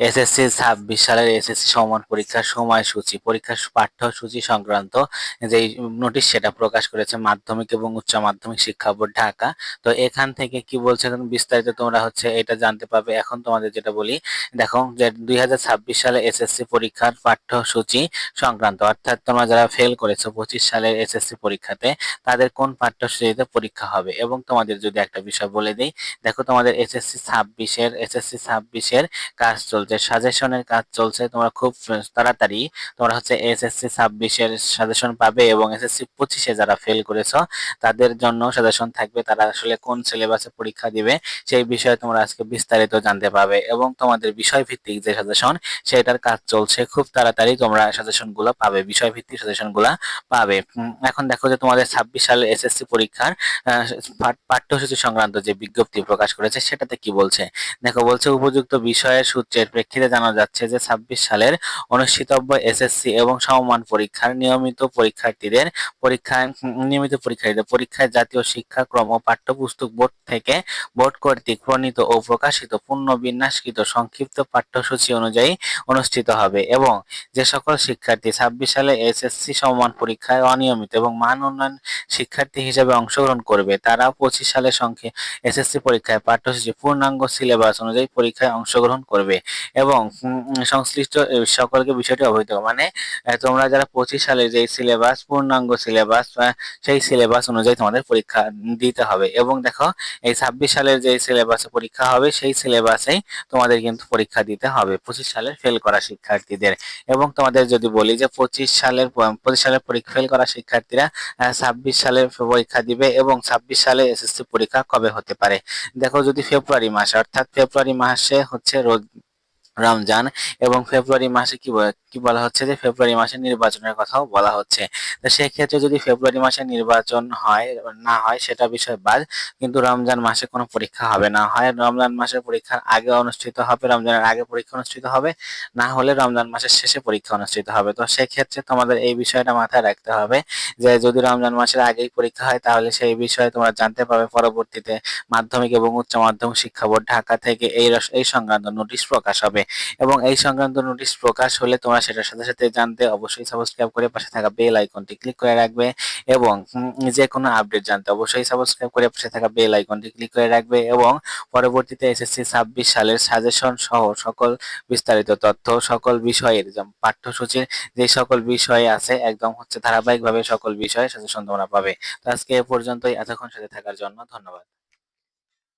SSC ছাব্বিশ সালের SSC সমান পরীক্ষার সময়সূচি, পরীক্ষার পাঠ্যসূচি সংক্রান্ত যেই নোটিশ সেটা প্রকাশ করেছে মাধ্যমিক এবং উচ্চ মাধ্যমিক শিক্ষা বোর্ড ঢাকা। তো এখান থেকে কি বলছে এখন বিস্তারিত তোমরা হচ্ছে এটা জানতে পারবে। এখন তোমাদের যেটা বলি, দেখো যে দুই হাজার ছাব্বিশ সালে এসএসসি পরীক্ষার পাঠ্যসূচি সংক্রান্ত, অর্থাৎ তোমরা যারা ফেল করেছ পঁচিশ সালের এসএসসি পরীক্ষাতে, তাদের কোন পাঠ্যসূচিতে পরীক্ষা হবে? এবং তোমাদের যদি একটা বিষয় বলে দিই, দেখো তোমাদের এসএসসি ছাব্বিশের এসএসসি ছাব্বিশের কাজ চলছে। সাজেশনের কাজ চলছে, তোমরা খুব তাড়াতাড়ি তোমরা হচ্ছে এসএসসি ছাব্বিশের সাজেশন পাবে এবং এসএসসি পঁচিশে যারা ফেল করেছ, তাদের জন্য সাজেশন থাকবে তারা আসলে কোন সিলেবাসে পরীক্ষা দিবে সেই বিষয়ে তোমরা আজকে বিস্তারিত জানতে পাবে এবং তোমাদের বিষয় ভিত্তিক যে সাজেশন সেটার কাজ চলছে, খুব তাড়াতাড়ি তোমরা সাজেশনগুলো পাবে বিষয় ভিত্তিক সাজেশনগুলা পাবে। এখন দেখো যে তোমাদের ছাব্বিশ সালের এসএসসি পরীক্ষার পাঠ্যসূচি সংক্রান্ত যে বিজ্ঞপ্তি প্রকাশ করেছে, সেটাতে কি বলছে? দেখো, বলছে উপযুক্ত বিষয়ের সূত্রের প্রেক্ষিতে জানা যাচ্ছে যে ছাব্বিশ সালের অনুষ্ঠিতব্য এসএসসি এবং সমমান পরীক্ষার নিয়মিত পরীক্ষার্থীদের পরীক্ষায় উম, নিয়মিত পরীক্ষার্থীদের পরীক্ষায় জাতীয় শিক্ষাক্রম ও পাঠ্যপুস্তক বোর্ড থেকে বোর্ড কর্তৃক প্রণীত ও প্রকাশিত পূর্ণ বিন্যাসকৃত সংক্ষিপ্ত পাঠ্যসূচি অনুযায়ী অনুষ্ঠিত হবে এবং যে সকল শিক্ষার্থী ছাব্বিশ সালে এসএসসি সমমান পরীক্ষায় অনিয়মিত এবং মান উন্নয়ন শিক্ষার্থী হিসেবে অংশগ্রহণ করবে তারা পঁচিশ সালের সংখ্যে এসএসসি পরীক্ষায় পাঠ্যসূচি পূর্ণাঙ্গ সিলেবাস অনুযায়ী পরীক্ষায় অংশগ্রহণ করবে। এবং সংশ্লিষ্ট সকলকে বিষয়টি অবহিত মানে তোমরা যারা পঁচিশ সালে যে সিলেবাস পূর্ণাঙ্গ সিলেবাস সেই সিলেবাস অনুযায়ী তোমাদের পরীক্ষা দিতে হবে। এবং দেখো, এই ছাব্বিশ সালের যে সিলেবাসে পরীক্ষা হবে, সেই সিলেবাসেই তোমাদের কিন্তু পরীক্ষা দিতে হবে, পঁচিশ সালের ফেল করা শিক্ষার্থীদের। এবং তোমাদের যদি বলি যে পঁচিশ সালের পঁচিশ সালের পরীক্ষা ফেল করা শিক্ষার্থীরা ছাব্বিশ সালে পরীক্ষা দিবে এবং ছাব্বিশ সালে এসএসসি পরীক্ষা কবে হতে পারে? দেখো, যদি ফেব্রুয়ারি মাসে, অর্থাৎ ফেব্রুয়ারি মাসে হচ্ছে রোজ রমজান এবং ফেব্রুয়ারি মাসে কি কি বলা হচ্ছে যে ফেব্রুয়ারি মাসে নির্বাচনের কথাও বলা হচ্ছে। তো সেক্ষেত্রে যদি ফেব্রুয়ারি মাসে নির্বাচন হয়, না হয় সেটা বিষয় বাদ, কিন্তু রমজান মাসে কোনো পরীক্ষা হবে না। হয় রমজান মাসের পরীক্ষার আগে অনুষ্ঠিত হবে, রমজানের আগে পরীক্ষা অনুষ্ঠিত হবে, না হলে রমজান মাসের শেষে পরীক্ষা অনুষ্ঠিত হবে। তো সেক্ষেত্রে তোমাদের এই বিষয়টা মাথায় রাখতে হবে যে যদি রমজান মাসের আগেই পরীক্ষা হয়, তাহলে সেই বিষয়ে তোমরা জানতে পারবে পরবর্তীতে মাধ্যমিক এবং উচ্চ মাধ্যমিক শিক্ষা বোর্ড ঢাকা থেকে এই এই সংক্রান্ত নোটিশ প্রকাশ হবে। এবং এই সংক্রান্ত নোটিশ প্রকাশ হলে তোমরা সেটার সাথে সাথে জানতে অবশ্যই সাবস্ক্রাইব করে পাশে থাকা বেল আইকনটি ক্লিক করে রাখবে এবং যে কোনো আপডেট জানতে অবশ্যই সাবস্ক্রাইব করে পাশে থাকা বেল আইকনটি ক্লিক করে রাখবে এবং পরবর্তীতে এসএসসি ছাব্বিশ সালের সাজেশন সহ সকল বিস্তারিত তথ্য, সকল বিষয়ের পাঠ্যসূচির যে সকল বিষয় আছে, একদম হচ্ছে ধারাবাহিকভাবে সকল বিষয়ে সাজেশন তোমরা পাবে। তো আজকে এ পর্যন্তই, এতক্ষণ সাথে থাকার জন্য ধন্যবাদ।